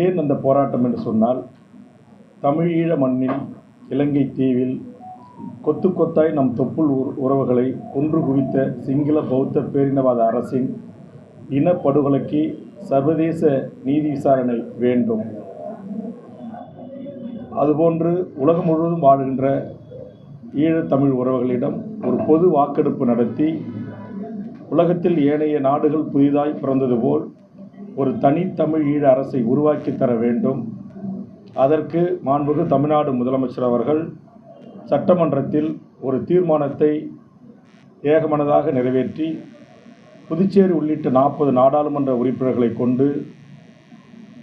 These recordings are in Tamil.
ஏன் அந்த போராட்டம் என்று சொன்னால் தமிழீழ மண்ணில் இலங்கை தீவில் கொத்து கொத்தாய் நம் தொப்புள் உறவுகளை கொன்று குவித்த சிங்கள பௌத்த பேரினவாத அரசின் இனப்படுகொலைக்கு சர்வதேச நீதி விசாரணை வேண்டும். அதுபோன்று உலகம் முழுவதும் வாழ்கின்ற ஈழத்தமிழ் உறவுகளிடம் ஒரு பொது வாக்கெடுப்பு நடத்தி உலகத்தில் ஏனைய நாடுகள் புதிதாய் பிறந்தது போல் ஒரு தனித்தமிழ் ஈழ அரசை உருவாக்கி தர வேண்டும். அதற்கு மாண்புகு தமிழ்நாடு முதலமைச்சர் அவர்கள் சட்டமன்றத்தில் ஒரு தீர்மானத்தை ஏகமனதாக நிறைவேற்றி புதுச்சேரி உள்ளிட்ட நாற்பது நாடாளுமன்ற உறுப்பினர்களை கொண்டு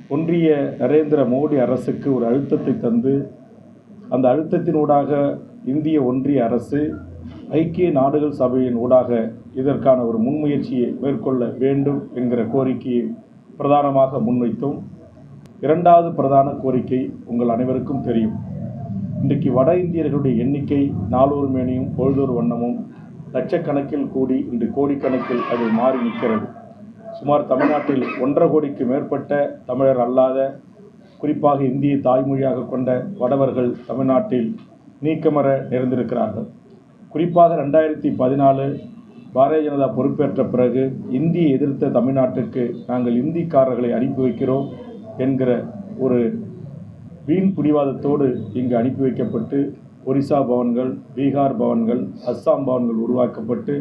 ஒன்றிய நரேந்திர மோடி அரசுக்கு ஒரு அழுத்தத்தை தந்து அந்த அழுத்தத்தினூடாக இந்திய ஒன்றிய அரசு ஐக்கிய நாடுகள் சபையின் ஊடாக இதற்கான ஒரு முன்முயற்சியை மேற்கொள்ள வேண்டும் என்கிற கோரிக்கையை பிரதானமாக முன்வைத்தோம் இரண்டாவது பிரதான கோரிக்கை உங்கள் அனைவருக்கும் தெரியும். இன்றைக்கு வட இந்தியர்களுடைய எண்ணிக்கை நாளொரு மேனியும் பொழுதொரு வண்ணமும். லட்சக்கணக்கில் கூடி இன்று கோடிக்கணக்கில் அது மாறி நிற்கிறது. சுமார் தமிழ்நாட்டில் ஒன்றரை கோடிக்கு மேற்பட்ட தமிழர் அல்லாத குறிப்பாக இந்திய தாய்மொழியாக கொண்ட வடவர்கள் தமிழ்நாட்டில் நீக்கமர நிறைந்திருக்கிறார்கள் குறிப்பாக ரெண்டாயிரத்தி பதினாலு பாரதிய ஜனதா பொறுப்பேற்ற பிறகு இந்தியை எதிர்த்த தமிழ்நாட்டுக்கு நாங்கள் இந்திக்காரர்களை அனுப்பி வைக்கிறோம் என்கிற ஒரு வீண் பிடிவாதத்தோடு இங்கு அனுப்பி வைக்கப்பட்டு ஒரிசா பவன்கள் பீகார் பவன்கள் அஸ்ஸாம் பவன்கள் உருவாக்கப்பட்டு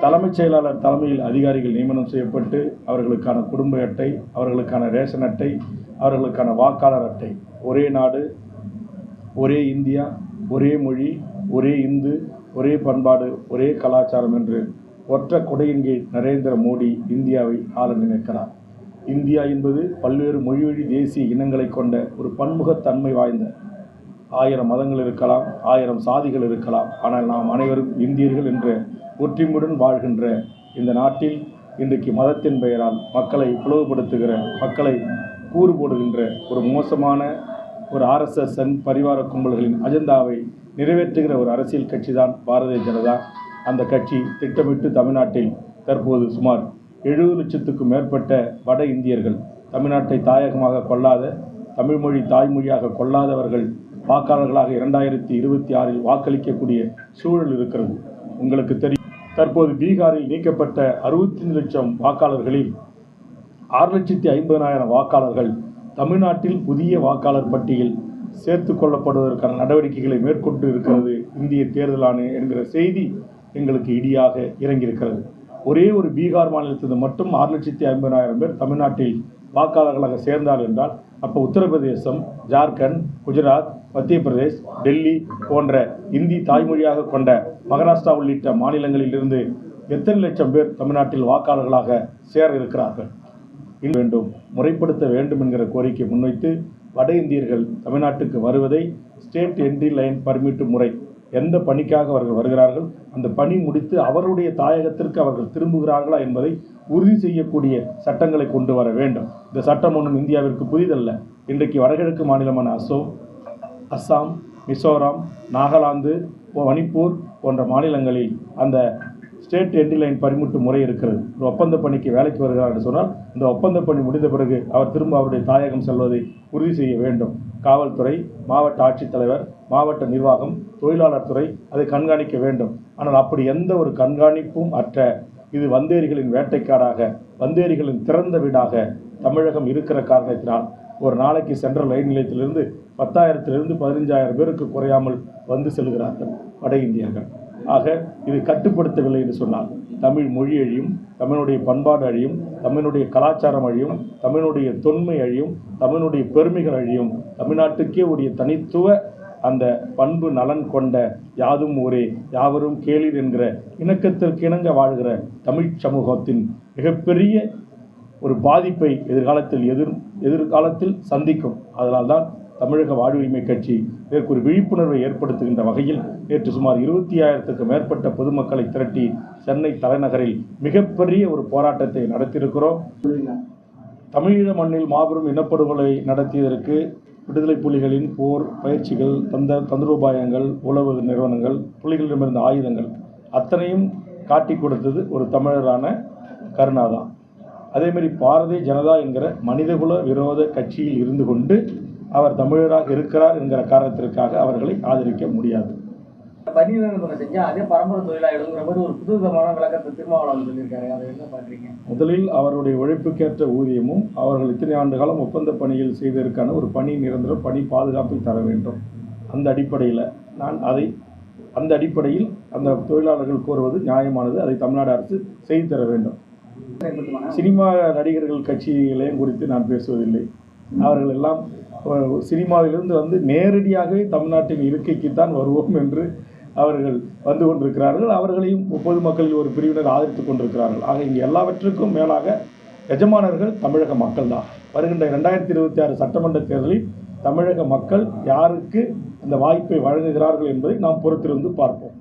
தலைமைச் செயலாளர் தலைமையில் அதிகாரிகள் நியமனம் செய்யப்பட்டு அவர்களுக்கான குடும்ப அட்டை அவர்களுக்கான ரேஷன் அட்டை அவர்களுக்கான வாக்காளர் அட்டை. ஒரே நாடு ஒரே இந்தியா ஒரே மொழி ஒரே இந்து ஒரே பண்பாடு ஒரே கலாச்சாரம் என்று ஒற்ற கொடையின் கீழ் நரேந்திர மோடி இந்தியாவை ஆள நினைக்கிறார். இந்தியா என்பது பல்வேறு மொழிவழி தேசிய இனங்களை கொண்ட ஒரு பன்முகத்தன்மை வாய்ந்த ஆயிரம் மதங்கள் இருக்கலாம் ஆயிரம் சாதிகள் இருக்கலாம். ஆனால் நாம் அனைவரும் இந்தியர்கள் என்ற ஒற்றுமையுடன் வாழ்கின்ற இந்த நாட்டில் இன்றைக்கு மதத்தின் பெயரால் மக்களை பிளவுபடுத்துகிற மக்களை கூறு போடுகின்ற ஒரு மோசமான ஒரு ஆர்எஸ்எஸ் சன் பரிவார கும்பல்களின் அஜெண்டாவை நிறைவேற்றுகிற ஒரு அரசியல் கட்சி தான் பாரதிய ஜனதா. அந்த கட்சி திட்டமிட்டு தமிழ்நாட்டில் தற்போது சுமார் எழுபது லட்சத்துக்கும் மேற்பட்ட வட இந்தியர்கள் தமிழ்நாட்டை தாயகமாக கொள்ளாத தமிழ்மொழி தாய்மொழியாக கொள்ளாதவர்கள் வாக்காளர்களாக இரண்டாயிரத்தி இருபத்தி ஆறில் வாக்களிக்கக்கூடிய சூழல் இருக்கிறது. உங்களுக்கு தெரியும் தற்போது பீகாரில் நீக்கப்பட்ட அறுபத்தி லட்சம் வாக்காளர்களில் ஆறு லட்சத்தி ஐம்பதனாயிரம் வாக்காளர்கள் தமிழ்நாட்டில் புதிய வாக்காளர் பட்டியல் சேர்த்து கொள்ளப்படுவதற்கான நடவடிக்கைகளை மேற்கொண்டு இருக்கிறது இந்திய தேர்தல் ஆணையம் என்கிற செய்தி எங்களுக்கு இடியாக இறங்கியிருக்கிறது. ஒரே ஒரு பீகார் மாநிலத்தில் மட்டும் ஆறு லட்சத்தி ஐம்பதாயிரம் பேர் தமிழ்நாட்டில் வாக்காளர்களாக சேர்ந்தார் என்றால் அப்போ உத்தரப்பிரதேசம் ஜார்க்கண்ட் குஜராத் மத்திய பிரதேஷ் டெல்லி போன்ற இந்தி தாய்மொழியாக கொண்ட மகாராஷ்டிரா உள்ளிட்ட மாநிலங்களிலிருந்து எத்தனை லட்சம் பேர் தமிழ்நாட்டில் வாக்காளர்களாக சேர இருக்கிறார்கள் வேண்டும் முறைப்படுத்த வேண்டும் என்கிற கோரிக்கை முன்வைத்து வட இந்தியர்கள் தமிழ்நாட்டுக்கு வருவதை ஸ்டேட் என்ட்ரி லைன் பர்மிட் முறை எந்த பணிக்காக அவர்கள் வருகிறார்கள் அந்த பணி முடித்து அவருடைய தாயகத்திற்கு அவர்கள் திரும்புகிறார்களா என்பதை உறுதி செய்யக்கூடிய சட்டங்களை கொண்டு வர வேண்டும். இந்த சட்டம் ஒன்றும் இந்தியாவிற்கு புதிதல்ல. இன்றைக்கு வடகிழக்கு மாநிலமான அசோம் அஸ்ஸாம் மிசோரம் நாகாலாந்து மணிப்பூர் போன்ற மாநிலங்களில் அந்த ஸ்டேட் என்டி லைன் பரிமுட்டு முறை இருக்கிறது. ஒரு ஒப்பந்த பணிக்கு வேலைக்கு வருகிறார் என்று சொன்னால் இந்த ஒப்பந்த பணி முடிந்த பிறகு அவர் திரும்ப அவருடைய தாயகம் செல்வதை உறுதி செய்ய வேண்டும். காவல்துறை மாவட்ட ஆட்சித்தலைவர் மாவட்ட நிர்வாகம் தொழிலாளர் துறை அதை கண்காணிக்க வேண்டும். ஆனால் அப்படி எந்த ஒரு கண்காணிப்பும் அற்ற இது வந்தேரிகளின் வேட்டைக்காடாக வந்தேரிகளின் திறந்த வீடாக தமிழகம் இருக்கிற காரணத்தினால் ஒரு நாளைக்கு சென்ட்ரல் ரயில் நிலையத்திலிருந்து பத்தாயிரத்திலிருந்து பதினஞ்சாயிரம் பேருக்கு குறையாமல் வந்து செல்கிறார்கள் வட இந்தியர்கள். ஆக இது கட்டுப்படுத்தவில்லை என்று சொன்னார் தமிழ் மொழி அழியும் தமிழுடைய பண்பாடு அழியும் தமிழுடைய கலாச்சாரம் அழியும் தமிழுடைய தொன்மை அழியும் தமிழுடைய பெருமைகள் அழியும். தமிழ்நாட்டுக்கே உரிய தனித்துவ அந்த பண்பு நலன் கொண்ட யாதும் ஊரே யாவரும் கேளீர் என்கிற இணக்கத்திற்கு இணங்க வாழ்கிற தமிழ் சமூகத்தின் மிகப்பெரிய ஒரு பாதிப்பை எதிர்காலத்தில் எதிர் எதிர்காலத்தில் சந்திக்கும். அதனால்தான் தமிழக வாழ்வுரிமை கட்சி இதற்கு ஒரு விழிப்புணர்வை ஏற்படுத்துகின்ற வகையில் நேற்று சுமார் இருபத்தி ஆயிரத்துக்கு மேற்பட்ட பொதுமக்களை திரட்டி சென்னை தலைநகரில் மிகப்பெரிய ஒரு போராட்டத்தை நடத்தியிருக்கிறோம். தமிழீழ மண்ணில் மாபெரும் இனப்படுகொலை நடத்தியதற்கு விடுதலை புலிகளின் போர் பயிற்சிகள் தந்த தந்திரோபாயங்கள் உளவு நிறுவனங்கள் புலிகளிடமிருந்த ஆயுதங்கள் அத்தனையும் காட்டி கொடுத்தது ஒரு தமிழரான கருணாதான். அதேமாரி பாரதிய ஜனதா என்கிற மனிதகுல விரோத கட்சியில் இருந்து கொண்டு அவர் தமிழராக இருக்கிறார் என்கிற காரணத்திற்காக அவர்களை ஆதரிக்க முடியாது. முதலில் அவருடைய உழைப்புக்கேற்ற ஊதியமும் அவர்கள் இத்தனை ஆண்டு காலம் ஒப்பந்த பணியில் செய்ததற்கான ஒரு பணி நிரந்தரம் பணி பாதுகாப்பை தர வேண்டும். அந்த அடிப்படையில் நான் அதை அந்த அடிப்படையில் அந்த தொழிலாளர்கள் கோருவது நியாயமானது. அதை தமிழ்நாடு அரசு செய்து தர வேண்டும். சினிமா நடிகர்கள் கட்சிகளையும் குறித்து நான் பேசுவதில்லை. அவர்கள் எல்லாம் சினிமாவிலிருந்து வந்து நேரடியாகவே தமிழ்நாட்டின் இருக்கைக்கு தான் வருவோம் என்று அவர்கள் வந்து கொண்டிருக்கிறார்கள். அவர்களையும் பொதுமக்களில் ஒரு பிரிவினர் ஆதரித்துக் கொண்டிருக்கிறார்கள். ஆக இங்கே எல்லாவற்றுக்கும் மேலாக எஜமானர்கள் தமிழக மக்கள் தான். வருகின்ற ரெண்டாயிரத்தி இருபத்தி ஆறு சட்டமன்ற தேர்தலில் தமிழக மக்கள் யாருக்கு இந்த வாய்ப்பை வழங்குகிறார்கள் என்பதை நாம் பொறுத்திருந்து பார்ப்போம்.